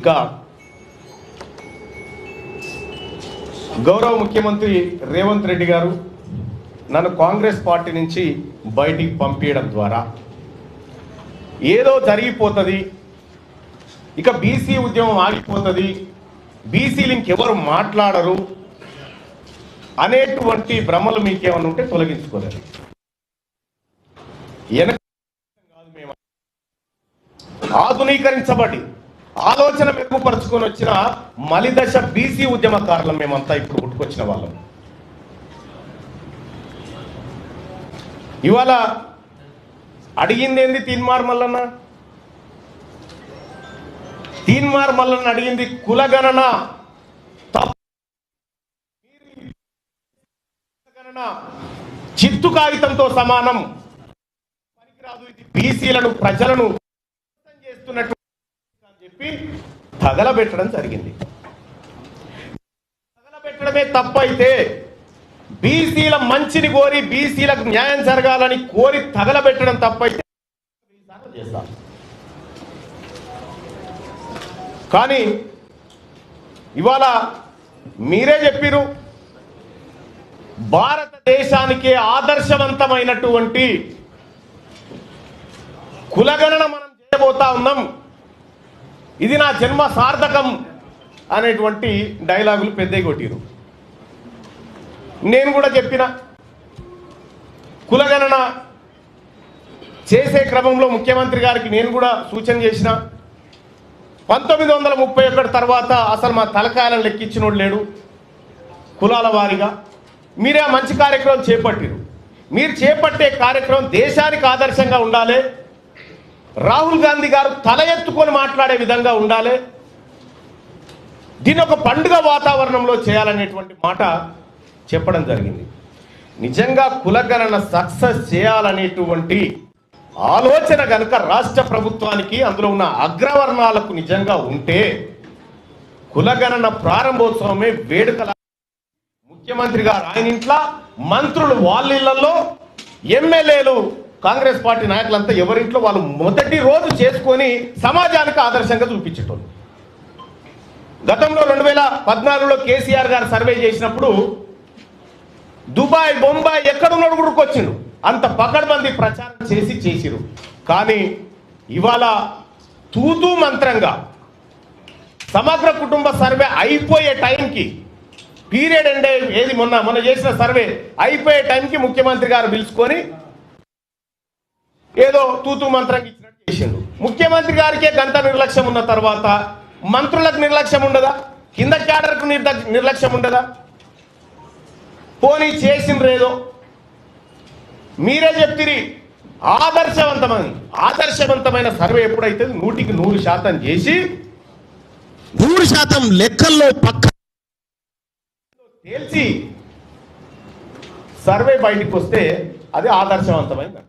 ఇంకా గౌరవ ముఖ్యమంత్రి రేవంత్ రెడ్డి గారు నన్ను కాంగ్రెస్ పార్టీ నుంచి బయటికి పంపించడం ద్వారా. ఏదో జరిగిపోతుంది ఇక బీసీ ఉద్యమం ఆగిపోతుంది బీసీలు ఇంకెవరు మాట్లాడరు అనేటువంటి భ్రమలు మీకేమైనా ఉంటే తొలగించుకోలేదు. వెనక ఆధునీకరించబడి ఆలోచన మెరుగుపరుచుకొని వచ్చిన మలిదశ బీసీ ఉద్యమకారులం మేమంతా ఇప్పుడు పుట్టుకొచ్చిన వాళ్ళం. ఇవాళ అడిగింది ఏంది తీన్మార్ మల్లన్న? తీన్మార్ మల్లన్న అడిగింది కులగణన. తప్పగణన చిత్తు కాగితంతో సమానం. పనికిరాదు ఇది బీసీలను ప్రజలను చేస్తున్నట్టు చెప్పి తగలబెట్టడం జరిగింది. తగలబెట్టడమే తప్పైతే బీసీల మంచిని కోరి బీసీలకు న్యాయం జరగాలని కోరి తగలబెట్టడం తప్పైతే చేస్తాం. కానీ ఇవాళ మీరే చెప్పిరు భారతదేశానికే ఆదర్శవంతమైనటువంటి కులగణన మనం చేయబోతా ఉన్నాం. ఇది నా జన్మ సార్థకం అనేటువంటి డైలాగులు పెద్దవి కొట్టిరు నేను కూడా చెప్పిన కులగణన చేసే క్రమంలో ముఖ్యమంత్రి గారికి నేను కూడా సూచన చేసిన పంతొమ్మిది వందల ముప్పై ఒకటి తర్వాత అసలు మా తలకాయలను లెక్కించినోడు లేడు. కులాల వారీగా మీరే ఆ మంచి కార్యక్రమం చేపట్టిరు. మీరు చేపట్టే కార్యక్రమం దేశానికి ఆదర్శంగా ఉండాలి. రాహుల్ గాంధీ గారు తల ఎత్తుకొని మాట్లాడే విధంగా ఉండాలి. దీని ఒక పండుగ వాతావరణంలో చేయాలనేటువంటి మాట చెప్పడం జరిగింది. నిజంగా కులగణన సక్సెస్ చేయాలనేటువంటి ఆలోచన కనుక రాష్ట్ర ప్రభుత్వానికి అందులో ఉన్న అగ్రవర్ణాలకు నిజంగా ఉంటే కులగణన ప్రారంభోత్సవమే వేడుకల ముఖ్యమంత్రి గారు ఆయన ఇంట్లో మంత్రులు వాళ్ళ ఇళ్ళలో ఎమ్మెల్యేలు కాంగ్రెస్ పార్టీ నాయకులంతా ఎవరింట్లో వాళ్ళు మొదటి రోజు చేసుకొని సమాజానికి ఆదర్శంగా చూపించేటోళ్ళు. గతంలో రెండు వేల పద్నాలుగులో కేసీఆర్ గారు సర్వే చేసినప్పుడు దుబాయ్ బొంబాయి ఎక్కడున్నాడు గుడికొచ్చిండు వచ్చిండు అంత పకడ్బందీ ప్రచారం చేసి చేసిరు కానీ ఇవాళ తూతూ మంత్రంగా సమగ్ర కుటుంబ సర్వే అయిపోయే టైంకి పీరియడ్ అంటే ఏది మొన్న మొన్న చేసిన సర్వే అయిపోయే టైంకి ముఖ్యమంత్రి గారు పిలుచుకొని ఏదో తూతూ మంత్రంగా ఇచ్చినట్టు చేసిండు. ముఖ్యమంత్రి గారికే గంట నిర్లక్ష్యం ఉన్న తర్వాత మంత్రులకు నిర్లక్ష్యం ఉండదా? కింద క్యాడర్కు నిర్లక్ష్యం ఉండదా? పోనీ చేసిండ్రేదో? మీరే చెప్తిరి. ఆదర్శవంతమని ఆదర్శవంతమైన సర్వే ఎప్పుడైతే నూటికి నూరు శాతం చేసి నూరు శాతం లెక్కల్లో పక్క తేల్చి సర్వే బయటికి వస్తే అది ఆదర్శవంతమైంది.